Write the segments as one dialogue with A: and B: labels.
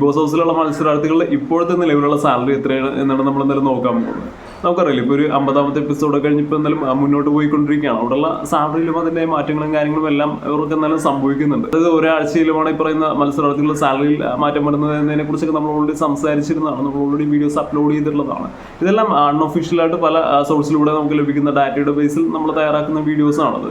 A: Big boss ഹൗസിലുള്ള മത്സരാർത്ഥികളുടെ ഇപ്പോഴത്തെ നിലവിലുള്ള salary എത്രയാണ് എന്നാണ് നമ്മൾ എന്തായാലും നോക്കാൻ പോകുന്നത്. നമുക്കറിയില്ല ഇപ്പോൾ ഒരു അമ്പതാമത്തെ എപ്പിസോഡ് കഴിഞ്ഞ് ഇപ്പോൾ എന്തായാലും മുന്നോട്ട് പോയിക്കൊണ്ടിരിക്കുകയാണ്. അവിടെയുള്ള സാലറിയിലും അതിന്റെ മാറ്റങ്ങളും കാര്യങ്ങളും എല്ലാം ഇവർക്ക് എന്തായാലും സംഭവിക്കുന്നുണ്ട്. അതായത് ഒരാഴ്ചയിലുമാണ് ഈ പറയുന്ന മത്സരാർത്ഥികളുടെ സാലറിയിൽ മാറ്റം വരുന്നത് എന്നതിനെ കുറിച്ചൊക്കെ നമ്മൾ ഓൾറെഡി സംസാരിച്ചിരുന്നതാണ്. നമ്മൾ ഓൾറെഡി വീഡിയോസ് അപ്ലോഡ് ചെയ്തിട്ടുള്ളതാണ്. ഇതെല്ലാം അൺഒഫീഷ്യലായിട്ട് പല സോഴ്സിലൂടെ നമുക്ക് ലഭിക്കുന്ന ഡാറ്റയുടെ ബേസിൽ നമ്മൾ തയ്യാറാക്കുന്ന വീഡിയോസ് ആണത്.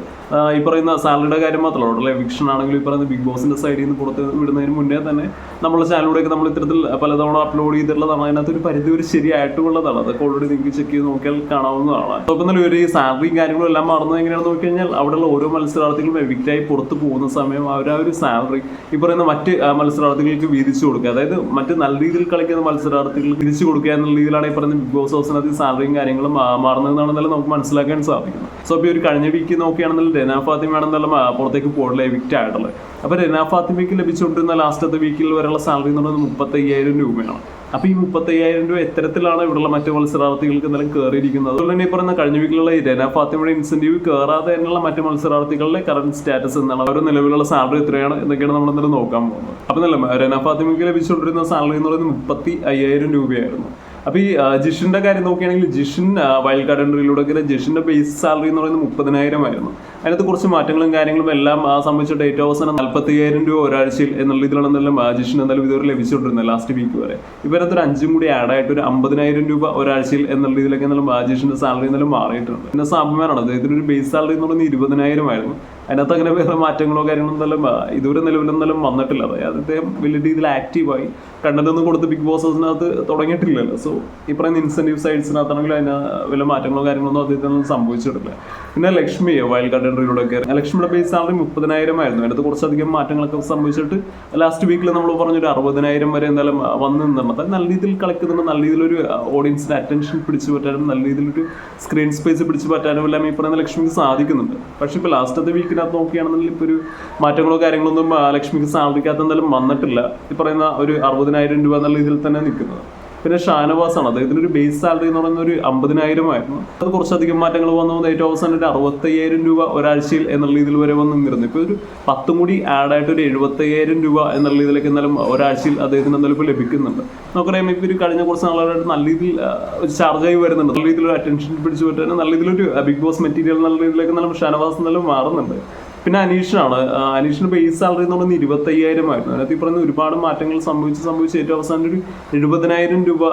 A: ഈ പറയുന്ന സാലറിയുടെ കാര്യം മാത്രമല്ല അവിടെ വിക്ഷൻ ആണെങ്കിലും ഈ പറയുന്ന ബിഗ് ബോസിന്റെ സൈഡിൽ നിന്ന് പുറത്ത് വിടുന്നതിന് മുന്നേ തന്നെ നമ്മുടെ ചാനലിലൂടെയൊക്കെ നമ്മൾ ഇത്തരത്തിൽ പലതവണ അപ്ലോഡ് ചെയ്തിട്ടുള്ളതാണ്. അതിനകത്ത് ഒരു പരിധി ഒരു ശരിയായിട്ടുള്ളതാണ്. അതൊക്കെ ഓൾറെഡി നിങ്ങൾക്ക് ചെക്ക് ചെയ്ത് നോക്കിയാൽ കാണാവുന്നതാണ്. നോക്കുന്ന ഒരു സാലറിയും കാര്യങ്ങളും എല്ലാം മാറുന്നത് എങ്ങനെയാണെന്ന് നോക്കി കഴിഞ്ഞാൽ അവിടെയുള്ള ഓരോ മത്സരാർത്ഥികളും എവിക്റ്റായി പുറത്തു പോകുന്ന സമയം അവർ ആ ഒരു സാലറി ഈ പറയുന്ന മറ്റ് മത്സരാർത്ഥികൾക്ക് വീതിച്ചു കൊടുക്കുക. അതായത് മറ്റ് നല്ല രീതിയിൽ കളിക്കുന്ന മത്സരാർത്ഥികൾക്ക് തിരിച്ചു കൊടുക്കുക എന്നുള്ള രീതിയിലാണ് ഈ പറയുന്ന ബിഗ് ബോസ് ഹൗസിനകത്ത് സാലറിയും കാര്യങ്ങളും മാ- മാറുന്നതെന്നാണെന്നല്ല നമുക്ക് മനസ്സിലാക്കാൻ സാധിക്കും സോ ഇപ്പോൾ ഒരു കഴിഞ്ഞ വീക്ക് നോക്കുകയാണെന്നുണ്ടെങ്കിൽ രനാ ഫാത്തിമയാണെന്നെല്ലാം ആ, പുറത്തേക്ക് പോയിട്ടുള്ള എവിക്റ്റ് ആയിട്ടുള്ളത്. അപ്പോൾ രനാ ഫാത്തിമയ്ക്ക് ലഭിച്ചുകൊണ്ടിരുന്ന ലാസ്റ്റത്തെ വീക്കിൽ വരെയുള്ള സാലറി എന്ന് പറയുന്നത് മുപ്പത്തയ്യായിരം രൂപയാണ്. അപ്പോൾ ഈ മുപ്പത്തയ്യായിരം രൂപ എത്തരത്തിലാണ് ഇവിടെയുള്ള മറ്റു മത്സരാർത്ഥികൾക്ക് എന്തായാലും കയറിയിരിക്കുന്നത് അതുപോലെ തന്നെ പറയുന്ന കഴിഞ്ഞ വീക്കിലുള്ള രന ഫാത്തിമയുടെ ഇൻസെന്റീവ് കയറാതെ തന്നെയുള്ള മറ്റു മത്സരാർത്ഥികളുടെ കറന്റ് സ്റ്റാറ്റസ് എന്നാണ് അവരുടെ നിലവിലുള്ള സാലറി എത്രയാണ്? എന്നൊക്കെയാണ് നമ്മൾ എന്തായാലും നോക്കാൻ പോകുന്നത്. അപ്പൊ നല്ല രന ഫാത്തിമയ്ക്ക് ലഭിച്ചുകൊണ്ടിരുന്ന സാലറി എന്ന് പറയുന്നത് മുപ്പത്തി അയ്യായിരം രൂപയായിരുന്നു. അപ്പോൾ ഈ ജിഷിന്റെ കാര്യം നോക്കുകയാണെങ്കിൽ ജിഷിൻ വൈൽഡ് കാർഡ് എൻട്രിയിലൂടെ ജിഷിന്റെ ബേസ് സാലറി എന്ന് പറയുന്നത് മുപ്പതിനായിരം ആയിരുന്നു. അതിനകത്ത് കുറച്ച് മാറ്റങ്ങളും കാര്യങ്ങളും എല്ലാം ആ, സംബന്ധിച്ച ഡേറ്റ് അവസാനം നാൽപ്പത്തി അയ്യായിരം രൂപ ഒരാഴ്ചയിൽ എന്നുള്ള ഇതിലാണ് എന്തായാലും എന്നാലും ഇതുവരെ ലഭിച്ചുകൊണ്ടിരുന്നത് ലാസ്റ്റ് വീക്ക് വരെ. ഇവരത് ഒരു അഞ്ചും കൂടി ആഡ് ആയിട്ട് ഒരു അമ്പതിനായിരം രൂപ ഒരാഴ്ചയിൽ എന്നുള്ള ഇതിലൊക്കെ എന്നാലും ആ ജിഷിന്റെ സാലറി എന്നാലും മാറിയിട്ടുണ്ട്. പിന്നെ സാബുമാനാണ് അദ്ദേഹത്തിന് ഒരു ബേസ് സാലറി എന്ന് പറയുന്നത് ഇരുപതിനായിരം ആയിരുന്നു. അതിനകത്ത് അങ്ങനെ വേറെ മാറ്റങ്ങളോ കാര്യങ്ങളോ ഇതുവരെ നിലവിലൊന്നും വന്നിട്ടില്ല. അതായത് അദ്ദേഹം വലിയ രീതിയിൽ ആക്റ്റീവായി കണ്ടന്റ് ഒന്നും കൊടുത്ത് ബിഗ് ബോസ് ഹൗസിനകത്ത് തുടങ്ങിയിട്ടില്ലല്ലോ. സോ ഈ പറയുന്ന ഇൻസെന്റീവ് സൈഡ്സിനകത്താണെങ്കിലും അതിന് വല്ല മാറ്റങ്ങളോ കാര്യങ്ങളൊന്നും അദ്ദേഹത്തിനൊന്നും സംഭവിച്ചിട്ടില്ല. പിന്നെ ലക്ഷ്മി വൈൽഡ് കാർഡ് എൻട്രിയിലൂടെ ഒക്കെ. ലക്ഷ്മിയുടെ ബേസ് സാലറി മുപ്പതിനായിരം ആയിരുന്നു അതിനകത്ത് കുറച്ചധികം മാറ്റങ്ങളൊക്കെ സംഭവിച്ചിട്ട് ലാസ്റ്റ് വീക്കിൽ നമ്മൾ പറഞ്ഞൊരു അറുപതിനായിരം വരെ എന്തായാലും വന്നു നിന്നിട്ടുണ്ട് നല്ല രീതിയിൽ കളിക്കുന്നുണ്ട്. നല്ല രീതിയിലൊരു ഓഡിയൻസിന്റെ അറ്റൻഷൻ പിടിച്ചു പറ്റാനും നല്ല രീതിയിലൊരു സ്ക്രീൻ സ്പേസ് പിടിച്ചു പറ്റാനും എല്ലാം ഈ പറയുന്ന ലക്ഷ്മിക്ക് സാധിക്കുന്നുണ്ട്. പക്ഷെ ഇപ്പോൾ ലാസ്റ്റത്തെ വീക്കിനകത്ത് നോക്കുകയാണെന്നുണ്ടെങ്കിൽ ഇപ്പോൾ ഒരു മാറ്റങ്ങളോ കാര്യങ്ങളൊന്നും ലക്ഷ്മിക്ക് സാലറിക്കകത്ത് എന്തായാലും വന്നിട്ടില്ല. ഈ പറയുന്ന ഒരു അറുപതിനായിരം രൂപ എന്നുള്ള ഇതിൽ തന്നെ നിൽക്കുന്നത്. പിന്നെ ഷാനവാസ് ആണ് അദ്ദേഹത്തിന് ഒരു ബേസ് സാലറി എന്ന് പറയുന്ന ഒരു അമ്പതിനായിരം ആയിരുന്നു അത് കുറച്ചധികം മാറ്റങ്ങൾ വന്നു. വന്ന് ഏറ്റവും അവസാനം ഒരു അറുപത്തയ്യായിരം രൂപ ഒരാഴ്ചയിൽ എന്നുള്ള രീതിയിൽ വരെ വന്ന് നിന്നിരുന്നു. ഇപ്പോൾ ഒരു പത്തും കൂടി ആഡ് ആയിട്ട് ഒരു എഴുപത്തയ്യായിരം രൂപ എന്നുള്ള രീതിയിലേക്ക് എന്നാലും ഒരാഴ്ചയിൽ അദ്ദേഹത്തിന് എന്തായാലും ഇപ്പോൾ ലഭിക്കുന്നുണ്ട്. നമുക്കറിയാം ഇപ്പോൾ ഒരു കഴിഞ്ഞ കുറച്ച് നാളുകളായിട്ട് നല്ല രീതിയിൽ ആ, ഒരു ചാർജ് ആയി വരുന്നുണ്ട്. നല്ല രീതിയിൽ ഒരു അറ്റൻഷൻ പിടിച്ചു പറ്റാൻ നല്ല രീതിയിലൊരു ബിഗ് ബോസ് മെറ്റീരിയൽ എന്നുള്ള രീതിയിലേക്ക് എന്നാലും ഷാനവാസ് എന്നാലും മാറുന്നുണ്ട്. പിന്നെ അനീഷിനാണ്. അനീഷിന് ബേസ് സാലറി എന്ന് പറയുന്നത് ഇരുപത്തയ്യായിരം ആയിരുന്നു. അതിനകത്ത് ഈ പറയുന്ന ഒരുപാട് മാറ്റങ്ങൾ സംഭവിച്ച് സംഭവിച്ച് ഏറ്റവും അവസാനം ഒരു എഴുപതിനായിരം രൂപ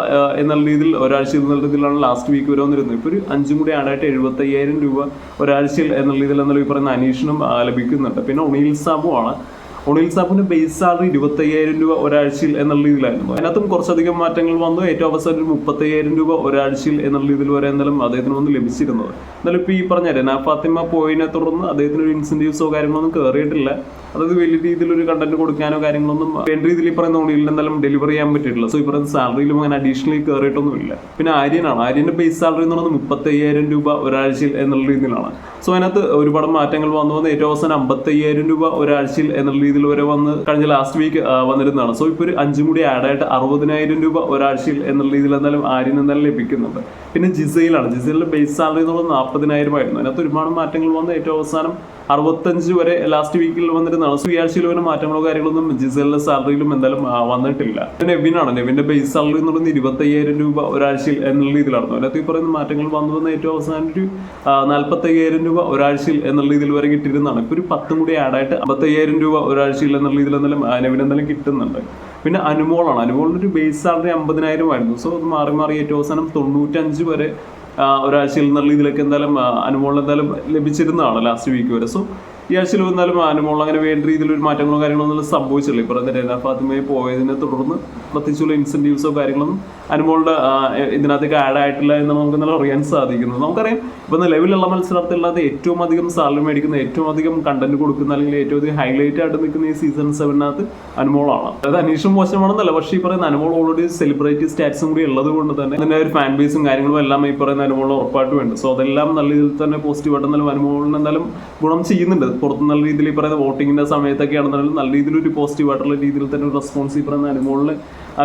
A: എന്നുള്ള രീതിയിൽ ഒരാഴ്ചയിൽ എന്നുള്ള രീതിയിലാണ് ലാസ്റ്റ് വീക്ക് വരെ വന്നിരുന്നത്. ഇപ്പോൾ ഒരു അഞ്ചും കൂടി ആഡായിട്ട് എഴുപത്തയ്യായിരം രൂപ ഒരാഴ്ചയിൽ എന്നുള്ള രീതിയിൽ എന്നുള്ള ഈ പറയുന്ന അനീഷിനും ലഭിക്കുന്നുണ്ട്. പിന്നെ ഒണീൽ സാബുമാണ് ഒണിൽ സാബിന് ബേസ് സാലറി ഇരുപത്തയ്യായിരം രൂപ ഒരാഴ്ചയിൽ എന്നുള്ള രീതിയിലായിരുന്നു. അതിനകത്തും കുറച്ചധികം മാറ്റങ്ങൾ വന്നു. ഏറ്റവും അവസാനം ഒരു മുപ്പത്തയ്യായിരം രൂപ ഒരാഴ്ചയിൽ എന്നുള്ള രീതിയിൽ വരെ എന്തായാലും അദ്ദേഹത്തിന് വന്ന് ലഭിച്ചിരുന്നത്. എന്നാലും ഇപ്പോൾ ഈ പറഞ്ഞ രന ഫാത്തിമ പോയിനെ തുടർന്ന് അദ്ദേഹത്തിന് ഒരു ഇൻസെന്റീവ്സോ കാര്യങ്ങളൊന്നും കയറിയിട്ടില്ല അതായത് വലിയ രീതിയിൽ ഒരു കണ്ടന്റ് കൊടുക്കാനോ കാര്യങ്ങളൊന്നും വേണ്ട രീതിയിൽ പറയുന്ന ഒണിയിൽ എന്തായാലും ഡെലിവറി ചെയ്യാൻ പറ്റിയിട്ടില്ല. സോ ഈ പറയുന്ന സാലറിയിലും അങ്ങനെ അഡീഷണലി കയറിയിട്ടൊന്നുമില്ല പിന്നെ ആര്യനാണ്. ആര്യന്റെ ബേസ് സാലറി എന്ന് പറയുന്നത് മുപ്പത്തയ്യായിരം രൂപ ഒരാഴ്ചയിൽ എന്നുള്ള രീതിയിലാണ്. സോ അതിനകത്ത് ഒരുപാട് മാറ്റങ്ങൾ വന്നു. വന്ന് ഏറ്റവും അവസാനം അമ്പത്തയ്യായിരം രൂപ ഒരാഴ്ചയിൽ എന്നുള്ള രീതിയിൽ വരെ വന്ന് കഴിഞ്ഞ ലാസ്റ്റ് വീക്ക് വന്നിരുന്നതാണ്. സോ ഇപ്പോൾ ഒരു അഞ്ചും കൂടി ആഡ് ആയിട്ട് അറുപതിനായിരം രൂപ ഒരാഴ്ചയിൽ എന്നുള്ള രീതിയിൽ എന്തായാലും ആര്യൻ എന്തായാലും ലഭിക്കുന്നുണ്ട്. പിന്നെ ജിസയിലാണ്. ജിസയിലെ ബേസ് സാലറി എന്നുള്ളത് നാൽപ്പതിനായിരം ആയിരുന്നു. അതിനകത്ത് ഒരുപാട് മാറ്റങ്ങൾ വന്ന് ഏറ്റവും അവസാനം അറുപത്തഞ്ച് വരെ ലാസ്റ്റ് വീക്കിൽ വന്നിരുന്നതാണ് സോ ഈ ആഴ്ചയിൽ വരെ മാറ്റങ്ങളോ കാര്യങ്ങളൊന്നും ജിസലിന്റെ സാലറിയിലും എന്തായാലും വന്നിട്ടില്ല. നെവിനാണ്. നെവിന്റെ ബേസ് സാലറി എന്ന് പറയുന്നത് ഇരുപത്തയ്യായിരം രൂപ ഒരാഴ്ചയിൽ എന്നുള്ള രീതിയിലായിരുന്നു. അതിനകത്ത് ഈ പറയുന്ന മാറ്റങ്ങൾ വന്നു വന്ന ഏറ്റവും അവസാനം ഒരു നാൽപ്പത്തയ്യായിരം രൂപ ഒരാഴ്ചയിൽ എന്നുള്ള രീതിയിൽ വരെ കിട്ടിയിരുന്നതാണ്. ഇപ്പോൾ ഒരു പത്തും കൂടി ആഡ് ആയിട്ട് അമ്പത്തയ്യായിരം രൂപ ഒരാഴ്ചയിൽ എന്നുള്ള രീതിയിൽ എന്തായാലും നെവിൻ എന്തായാലും കിട്ടുന്നുണ്ട്. പിന്നെ അനുമോളാണ്. അനുമോളിന്റെ ഒരു ബേസ് സാലറി അമ്പതിനായിരം ആയിരുന്നു. സോ അത് മാറി മാറി ഏറ്റവും അവസാനം തൊണ്ണൂറ്റഞ്ച് വരെ ഒരാഴ്ചയിൽ എന്നുള്ള ഇതിലൊക്കെ എന്തായാലും അനുഭവങ്ങൾ എന്തായാലും ലഭിച്ചിരുന്നതാണ് ലാസ്റ്റ് വീക്ക് വരെ. സോ ആഴ്ചയിൽ വന്നാലും അനുമോൾ അങ്ങനെ വേണ്ട രീതിയിൽ ഒരു മാറ്റങ്ങളോ കാര്യങ്ങളോ ഒന്നും സംഭവിച്ചില്ല ഇപ്പോൾ രേന ഫാത്തിമയെ പോയതിനെ തുടർന്ന് പ്രത്യേകിച്ചുള്ള ഇൻസെന്റീവ്സോ കാര്യങ്ങളൊന്നും അനുമോളുടെ ഇതിനകത്തേക്ക് ആഡ് ആയിട്ടില്ല എന്ന് നമുക്ക് നല്ല അറിയാൻ സാധിക്കുന്നു. നമുക്കറിയാം ഇപ്പോൾ നിലവിലുള്ള മത്സരാർത്ഥികളത് ഏറ്റവും അധികം സാലറി മേടിക്കുന്ന ഏറ്റവും അധികം കണ്ടന്റ് കൊടുക്കുന്ന അല്ലെങ്കിൽ ഏറ്റവും അധികം ഹൈലൈറ്റ് ആയിട്ട് നിൽക്കുന്ന ഈ സീസൺ സെവനകത്ത് അനുമോളാണ് അതായത് അനീഷും മോശമാണെന്നല്ല പക്ഷേ ഈ പറയുന്ന അനുമോൾ ഓൾറെഡി സെലിബ്രിറ്റി സ്റ്റാറ്റ്സും കൂടി ഉള്ളത് കൊണ്ട് തന്നെ അതിന്റെ ഒരു ഫാൻ ബേസും കാര്യങ്ങളും എല്ലാം ഈ പറയുന്ന അനുമോളിന് ഉറപ്പായിട്ട് ഉണ്ട് സോ അതെല്ലാം നല്ല രീതിയിൽ തന്നെ പോസിറ്റീവായിട്ട് എന്നാലും അനുമോളിന് എന്തായാലും ഗുണം ചെയ്യുന്നുണ്ട്. പുറത്ത് നല്ല രീതിയിൽ ഈ പറയുന്ന വോട്ടിങ്ങിന്റെ സമയത്തൊക്കെ ആണെന്നുണ്ടെങ്കിൽ നല്ല രീതിയിൽ ഒരു പോസിറ്റീവ് ആയിട്ടുള്ള രീതിയിൽ തന്നെ ഒരു റെസ്പോൺസ് ഈ പറയുന്ന അനുമോളിൽ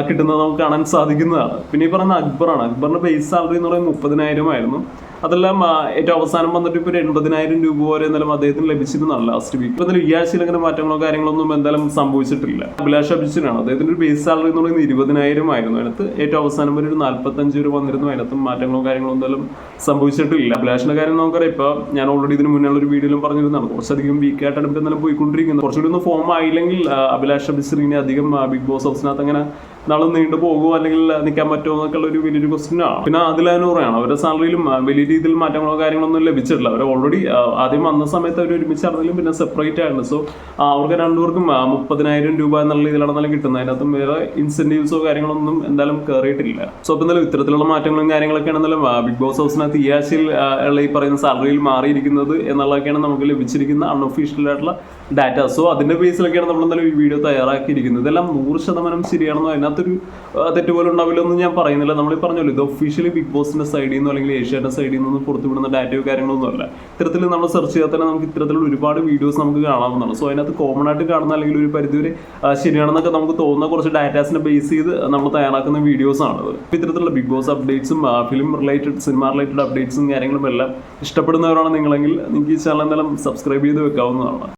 A: കിട്ടുന്നത് നമുക്ക് കാണാൻ സാധിക്കുന്നതാണ്. പിന്നെ ഈ പറയുന്ന അക്ബറാണ്. അക്ബറിന്റെ ബേസ് സാലറി എന്ന് പറയുന്നത് മുപ്പതിനായിരം ആയിരുന്നു അതെല്ലാം ഏറ്റവും അവസാനം വന്നിട്ട് ഇപ്പോൾ എൺപതിനായിരം രൂപ വരെ എന്തായാലും അദ്ദേഹത്തിന് ലഭിച്ചിരുന്നതാണ് ലാസ്റ്റ് വീക്ക് ഇപ്പൊ എന്തായാലും ഈ ആഴ്ചയിൽ അങ്ങനെ മാറ്റങ്ങളോ കാര്യങ്ങളൊന്നും എന്തായാലും സംഭവിച്ചിട്ടില്ല. അഭിലാഷ് അഭിജിനാണ് അദ്ദേഹത്തിന്റെ ഒരു ബേസ് സാലറി എന്ന് പറയുന്നത് ഇരുപതിനായിരം ആയിരുന്നു. അതിനകത്ത് ഏറ്റവും അവസാനം വരെ ഒരു നാല്പത്തഞ്ച് രൂപ വന്നിരുന്നു. അതിനകത്ത് മാറ്റങ്ങളോ കാര്യങ്ങളോ എന്തായാലും സംഭവിച്ചിട്ടില്ല. അഭിലാഷിന്റെ കാര്യം നമുക്കറിയാം. ഇപ്പൊ ഞാൻ ഓൾറെഡി ഇതിന് മുന്നേ ഒരു വീഡിയോയിലും പറഞ്ഞിരുന്നതാണ്. കുറച്ചധികം വീക്കായിട്ടാണ് ഇപ്പൊ എന്തായാലും പോയിക്കൊണ്ടിരിക്കുന്നത്. കുറച്ചുകൂടി ഒന്ന് ഫോം ആയില്ലെങ്കിൽ അഭിലാഷ് അഭിശ്രീനെ അധികം ബിഗ് ബോസ് ഹൗസിനകത്ത് അങ്ങനെ നാളെ നീണ്ടു പോകുമോ അല്ലെങ്കിൽ നിൽക്കാൻ പറ്റുമോ എന്നൊക്കെ ഉള്ള ഒരു വലിയൊരു ക്വസ്റ്റ്യൻ ആണ് പിന്നെ അതിലൂറയാണ് അവരുടെ സാലറിയിലും വലിയ രീതിയിൽ മാറ്റങ്ങളോ കാര്യങ്ങളൊന്നും ലഭിച്ചിട്ടില്ല. അവർ ഓൾറെഡി ആദ്യം വന്ന സമയത്ത് അവർ ഒരുമിച്ചാണെങ്കിലും പിന്നെ സെപ്പറേറ്റ് ആയിരുന്നു. സോ അവർക്ക് രണ്ടുപേർക്കും മുപ്പതിനായിരം രൂപ എന്നുള്ള രീതിയിലാണ് കിട്ടുന്നത്. അതിനകത്തും വേറെ ഇൻസെന്റീവ്സോ കാര്യങ്ങളൊന്നും എന്തായാലും കയറിയിട്ടില്ല സോ അപ്പം എന്തായാലും ഇത്തരത്തിലുള്ള മാറ്റങ്ങളും കാര്യങ്ങളൊക്കെ ആണെന്നാലും ബിഗ് ബോസ് ഹൗസിനകത്ത് ഈ ആഴ്ചയിൽ ഉള്ള ഈ പറയുന്ന സാലറിയിൽ മാറിയിരിക്കുന്നത് എന്നുള്ളതൊക്കെയാണ് നമുക്ക് ലഭിച്ചിരിക്കുന്ന അൺഒഫീഷ്യൽ ആയിട്ടുള്ള ഡാറ്റ സോ അതിന്റെ ബേസിലൊക്കെയാണ് നമ്മൾ എന്തായാലും ഈ വീഡിയോ തയ്യാറാക്കിയിരിക്കുന്നത്. ഇതെല്ലാം നൂറ് ശതമാനം ശരിയാണെന്നോ അതിനകത്തൊരു തെറ്റ് പോലും ഉണ്ടാവില്ല എന്ന് ഞാൻ പറയുന്നില്ല. നമ്മൾ പറഞ്ഞല്ലോ ഇത് ഒഫീഷ്യലി ബിഗ് ബോസിന്റെ സൈഡിൽ നിന്നോ അല്ലെങ്കിൽ ഏഷ്യാന്റെ സൈഡിൽ നിന്ന് പുറത്തുവിടുന്ന ഡാറ്റയോ കാര്യങ്ങളൊന്നും അല്ല. ഇത്തരത്തിൽ നമ്മൾ സെർച്ച് ചെയ്താൽ തന്നെ നമുക്ക് ഇത്തരത്തിലുള്ള ഒരുപാട് വീഡിയോസ് നമുക്ക് കാണാവുന്നതാണ്. സോ അതിനകത്ത് കോമൺ ആയിട്ട് കാണുന്ന അല്ലെങ്കിൽ ഒരു പരിധിവരെ ശരിയാണെന്നൊക്കെ നമുക്ക് തോന്നുന്ന കുറച്ച് ഡാറ്റാസിനെ ബേസ് ചെയ്ത് നമ്മൾ തയ്യാറാക്കുന്ന വീഡിയോസ് ആണ് ഇത് ഇത്തരത്തിലുള്ള ബിഗ് ബോസ് അപ്ഡേറ്റ്സും ഫിലിം റിലേറ്റഡ് സിനിമ റിലേറ്റഡ് അപ്ഡേറ്റ്സും കാര്യങ്ങളും എല്ലാം ഇഷ്ടപ്പെടുന്നവരാണ് നിങ്ങളെങ്കിൽ നിങ്ങൾക്ക് ഈ ചാനൽ എന്തായാലും സബ്സ്ക്രൈബ് ചെയ്ത് വെക്കാവുന്നതാണ്.